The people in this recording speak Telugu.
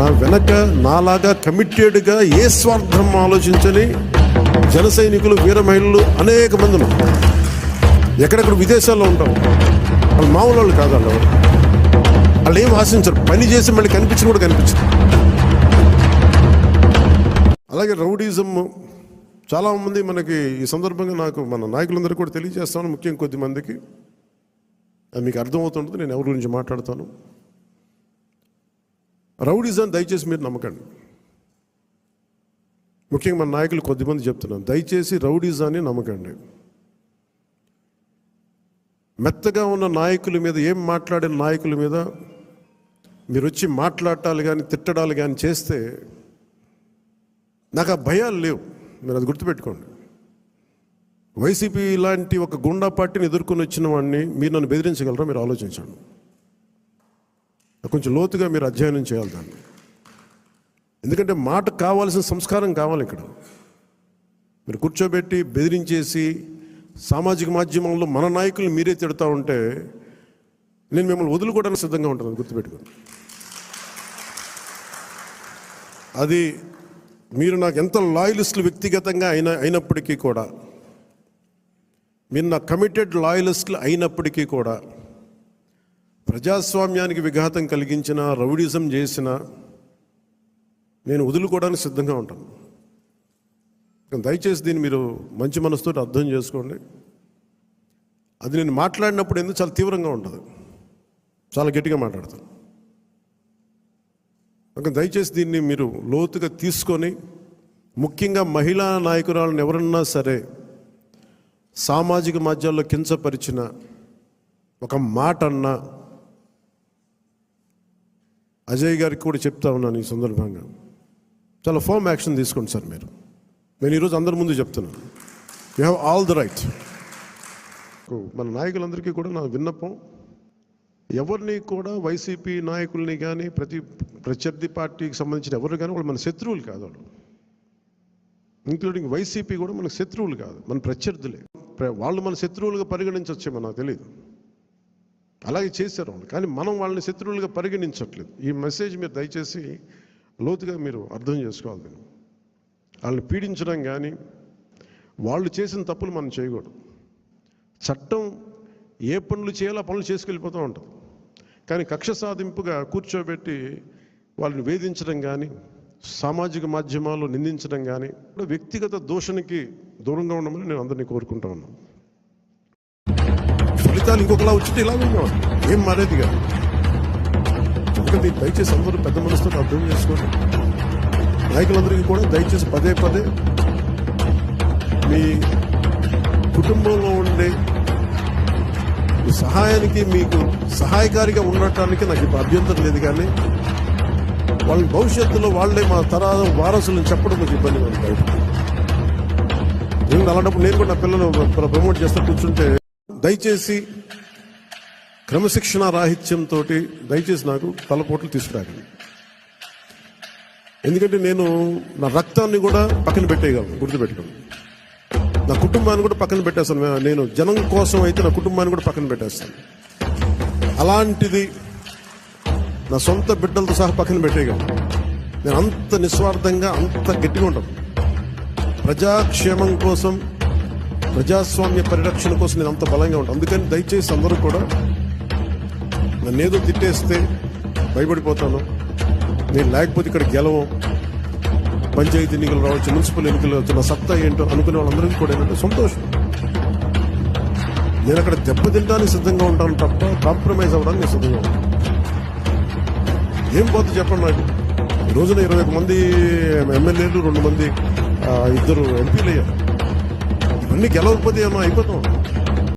నా వెనక నాలాగా కమిటెడ్గా ఏ స్వార్థం ఆలోచించని జన సైనికులు వీర మహిళలు అనేక మంది ఉన్నారు. ఎక్కడెక్కడ విదేశాల్లో ఉంటాం. వాళ్ళు మామూలు వాళ్ళు కాదు వాళ్ళు. వాళ్ళు ఏం ఆశించరు. పని చేసి మళ్ళీ కనిపించిన కూడా కనిపించరు. అలాగే రౌడీజం చాలామంది మనకి ఈ సందర్భంగా నాకు మన నాయకులందరూ కూడా తెలియజేస్తాను ముఖ్యం కొద్ది మందికి. మీకు అర్థమవుతుంటుంది నేను ఎవరి గురించి మాట్లాడతాను. రౌడీజం దయచేసి మీరు నమ్మకండి. ముఖ్యంగా మన నాయకులు కొద్దిమంది చెప్తున్నాను దయచేసి రౌడీజాన్ని నమ్మకండి. మెత్తగా ఉన్న నాయకుల మీద ఏం మాట్లాడిన నాయకుల మీద మీరు వచ్చి మాట్లాడాలి కానీ తిట్టడాలు కానీ చేస్తే నాకు ఆ భయాలు లేవు. మీరు అది గుర్తుపెట్టుకోండి. వైసీపీ ఇలాంటి ఒక గుండా పార్టీని ఎదుర్కొని వచ్చిన వాడిని మీరు నన్ను బెదిరించగలరా? మీరు ఆలోచించండి. కొంచెం లోతుగా మీరు అధ్యయనం చేయాలి దాన్ని. ఎందుకంటే మాట కావాల్సిన సంస్కారం కావాలి ఇక్కడ. మీరు కూర్చోబెట్టి బెదిరించేసి సామాజిక మాధ్యమంలో మన నాయకులు మీరే తిడతా ఉంటే నేను మిమ్మల్ని వదులుకోవడానికి సిద్ధంగా ఉంటాను గుర్తుపెట్టుకోండి. అది మీరు నాకు ఎంత లాయలిస్టులు వ్యక్తిగతంగా అయిన అయినప్పటికీ కూడా మీరు నా కమిటెడ్ లాయలిస్టులు అయినప్పటికీ కూడా ప్రజాస్వామ్యానికి విఘాతం కలిగించిన రౌడిజం చేసిన నేను వదులుకోవడానికి సిద్ధంగా ఉంటాను. దయచేసి దీన్ని మీరు మంచి మనసుతో అర్థం చేసుకోండి. అది నేను మాట్లాడినప్పుడు ఎందుకు చాలా తీవ్రంగా ఉంటుంది. చాలా గట్టిగా మాట్లాడతాను. కనుక దయచేసి దీన్ని మీరు లోతుగా తీసుకొని ముఖ్యంగా మహిళా నాయకురాలను ఎవరన్నా సరే సామాజిక మాధ్యాల్లో కించపరిచిన ఒక మాట అన్నా అజయ్ గారికి కూడా చెప్తా ఉన్నాను ఈ సందర్భంగా. చాలా ఫామ్ యాక్షన్ తీసుకోండి సార్ మీరు. నేను ఈరోజు అందరి ముందు చెప్తున్నాను you have all the right మన నాయకులందరికీ కూడా నా విన్నపం ఎవరిని కూడా వైసీపీ నాయకుల్ని కానీ ప్రతి ప్రత్యర్థి పార్టీకి సంబంధించిన ఎవరు కానీ వాళ్ళు మన శత్రువులు కాదు వాళ్ళు. ఇంక్లూడింగ్ వైసీపీ కూడా మనకు శత్రువులు కాదు మన ప్రత్యర్థులే. వాళ్ళు మన శత్రువులుగా పరిగణించవచ్చేమో నాకు తెలియదు అలాగే చేశారు వాళ్ళు. కానీ మనం వాళ్ళని శత్రువులుగా పరిగణించట్లేదు. ఈ మెసేజ్ మీరు దయచేసి లోతుగా మీరు అర్థం చేసుకోవాలి దీన్ని. వాళ్ళని పీడించడం కానీ వాళ్ళు చేసిన తప్పులు మనం చేయకూడదు. చట్టం ఏ పనులు చేయాలో పనులు చేసుకెళ్ళిపోతూ ఉంటుంది. కానీ కక్ష సాధింపుగా కూర్చోబెట్టి వాళ్ళని వేధించడం కానీ సామాజిక మాధ్యమాల్లో నిందించడం కానీ వ్యక్తిగత దూషణకి దూరంగా ఉండమని నేను అందరినీ కోరుకుంటా ఉన్నాను. ఫలితాలు ఇంకొకలా వచ్చితే ఇలా ఉన్నాం ఏం మారేది కాదు. అందుకని దయచేసి అందరూ పెద్ద మనసుతో అర్థం చేసుకోండి. నాయకులందరికీ కూడా దయచేసి పదే పదే మీ కుటుంబంలో ఉండే సహాయానికి మీకు సహాయకారిగా ఉండటానికి నాకు ఇప్పుడు అభ్యంతరం లేదు కానీ వాళ్ళ భవిష్యత్తులో వాళ్ళే మా తరాల వారసులను చెప్పడం నాకు ఇబ్బంది ఉంది బయట నేను అలాంటప్పుడు నేను కూడా నా పిల్లలు ప్రమోట్ చేస్తూ కూర్చుంటే దయచేసి క్రమశిక్షణ రాహిత్యంతో దయచేసి నాకు తలపోట్లు తీసుకురాకండి. ఎందుకంటే నేను నా రక్తాన్ని కూడా పక్కన పెట్టేయగలను గుర్తుపెట్టుకోండి. నా కుటుంబాన్ని కూడా పక్కన పెట్టేస్తాను. నేను జనం కోసం అయితే నా కుటుంబాన్ని కూడా పక్కన పెట్టేస్తాను. అలాంటిది నా సొంత బిడ్డలతో సహా పక్కన పెట్టేయగలను. నేను అంత నిస్వార్థంగా అంత గట్టిగా ఉంటాను. ప్రజాక్షేమం కోసం ప్రజాస్వామ్య పరిరక్షణ కోసం నేను అంత బలంగా ఉంటాను. అందుకని దయచేసి అందరూ కూడా నన్నేదో తిట్టేస్తే భయపడిపోతాను. నేను లేకపోతే ఇక్కడ గెలవం. పంచాయతీ ఎన్నికలు రావచ్చు మున్సిపల్ ఎన్నికలు రావచ్చు నా సత్తా ఏంటో అనుకునే వాళ్ళందరికీ కూడా ఏంటంటే సంతోషం. నేను అక్కడ దెబ్బతింటానికి సిద్ధంగా ఉంటాను తప్ప కాంప్రమైజ్ అవ్వడానికి నేను సిద్ధంగా ఉంటాను. ఏం పోతే చెప్పండి నాకు. ఈ రోజున ఇరవై ఒక మంది ఎమ్మెల్యేలు రెండు మంది ఇద్దరు ఎంపీలు అయ్యారు. ఇవన్నీ గెలవకపోతే ఏమో అయిపోతాం.